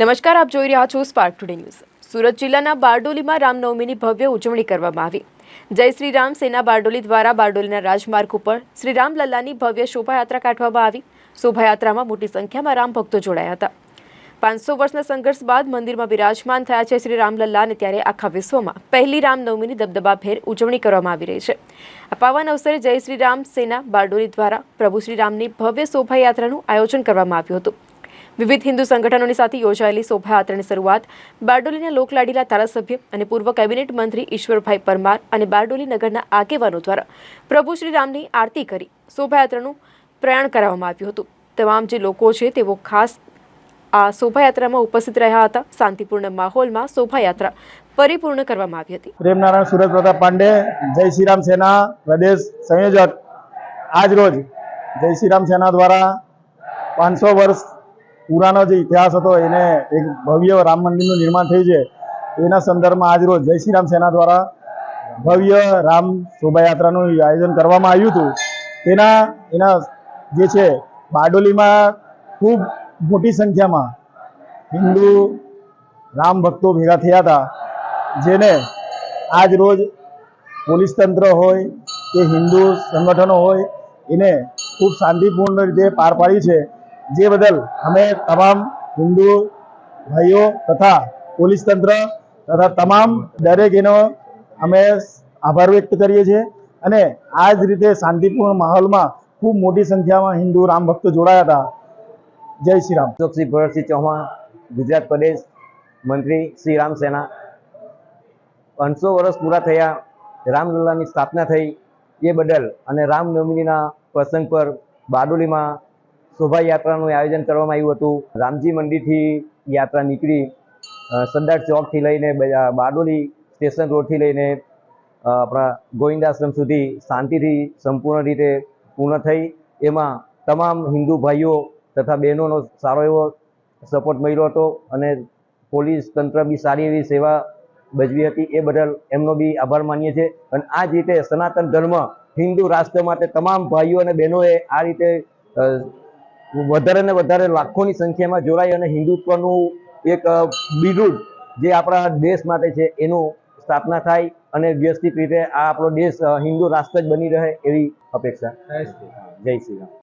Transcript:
નમસ્કાર, આપ જોઈ રહ્યા છો સ્પાર્ક ટુડે ન્યૂઝ સુરત જિલ્લાના બારડોલીમાં રામનવમીની ભવ્ય ઉજવણી કરવામાં આવી. જય શ્રી રામ, સેના બારડોલી દ્વારા બારડોલીના રાજમાર્ગ ઉપર શ્રી રામલલ્લાની ભવ્ય શોભાયાત્રા કાઢવામાં આવી. શોભાયાત્રામાં મોટી સંખ્યામાં રામ ભક્તો જોડાયા હતા. પાંચસો વર્ષના સંઘર્ષ બાદ મંદિરમાં બિરાજમાન થયા છે શ્રી રામલલ્લા અને ત્યારે આખા વિશ્વમાં પહેલી રામનવમીની દબદબાભેર ઉજવણી કરવામાં આવી રહી છે. આ પાવન અવસરે જય શ્રી રામ, સેના બારડોલી દ્વારા પ્રભુ શ્રી રામની ભવ્ય શોભાયાત્રાનું આયોજન કરવામાં આવ્યું હતું. વિવિધ હિન્દુ સંગઠનોની સાથે યોજાયેલી શોભાયાત્રાની શરૂઆત બારડોલીના લોકલાડીલા ધારાસભ્ય અને પૂર્વ કેબિનેટ મંત્રી ઈશ્વરભાઈ પરમાર અને બારડોલી નગરના આગેવાનો દ્વારા પ્રભુ શ્રી રામની આરતી કરી શોભાયાત્રાનું પ્રયાણ કરાવવામાં આવ્યું હતું. તમામ જે લોકો છે તેઓ ખાસ આ શોભાયાત્રામાં ઉપસ્થિત રહ્યા હતા. શાંતિપૂર્ણ માહોલમાં શોભાયાત્રા પરિપૂર્ણ કરવામાં આવી હતી. પ્રેમનારાયણ સુરત પ્રતાપ પાંડે, જય શ્રીરામ સેના, પ્રદેશ સંયોજક. આજ રોજ જય શ્રીરામ સેના દ્વારા પાંચસો વર્ષ પુરાનો જે ઇતિહાસ હતો, એને એક ભવ્ય રામ મંદિરનું નિર્માણ થયું છે. એના સંદર્ભમાં આજ રોજ જય શ્રી રામ સેના દ્વારા ભવ્ય રામ શોભાયાત્રાનું આયોજન કરવામાં આવ્યું હતું. તેના, એના જે છે, બારડોલીમાં ખૂબ મોટી સંખ્યામાં હિન્દુ રામ ભક્તો ભેગા થયા હતા, જેને આજ રોજ પોલીસ તંત્ર હોય કે હિન્દુ સંગઠનો હોય, એને ખૂબ શાંતિપૂર્ણ રીતે પાર પાડી છે. જે બદલ અમે તમામ હિન્દુ ભાઈઓ તથા પોલીસ તંત્ર તથા તમામ દરેક એનો અમે આભાર વ્યક્ત કરીએ છીએ અને આ જ રીતે શાંતિપૂર્ણ માહોલમાં ખૂબ મોટી સંખ્યામાં હિન્દુ રામ ભક્તો જોડાયા હતા. જય શ્રી રામ. શ્રી ભરતસિંહ ચૌહાણ, ગુજરાત પ્રદેશ મંત્રી શ્રી રામ સેના. પાંચસો વર્ષ પૂરા થયા રામલલ્લાની સ્થાપના થઈ એ બદલ અને રામનવમીના પ્રસંગ પર બારડોલીમાં શોભાયાત્રાનું આયોજન કરવામાં આવ્યું હતું. રામજી મંદિરથી યાત્રા નીકળી. સરદાર ચોકથી લઈને બારડોલી સ્ટેશન રોડથી લઈને આપણા ગોવિંદાશ્રમ સુધી શાંતિથી સંપૂર્ણ રીતે પૂર્ણ થઈ. એમાં તમામ હિન્દુ ભાઈઓ તથા બહેનોનો સારો એવો સપોર્ટ મળ્યો હતો અને પોલીસ તંત્ર બી સારી એવી સેવા ભજવી હતી. એ બદલ એમનો બી આભાર માનીએ છીએ. અને આ જ રીતે સનાતન ધર્મ હિન્દુ રાષ્ટ્ર માટે તમામ ભાઈઓ અને બહેનોએ આ રીતે વધારે ને વધારે લાખોની સંખ્યામાં જોડાઈ અને હિન્દુત્વનું એક બિરુદ જે આપણા દેશ માટે છે એનું સ્થાપના થાય અને વ્યવસ્થિત રીતે આ આપણો દેશ હિન્દુ રાષ્ટ્ર જ બની રહે એવી અપેક્ષા. જય શ્રી રામ.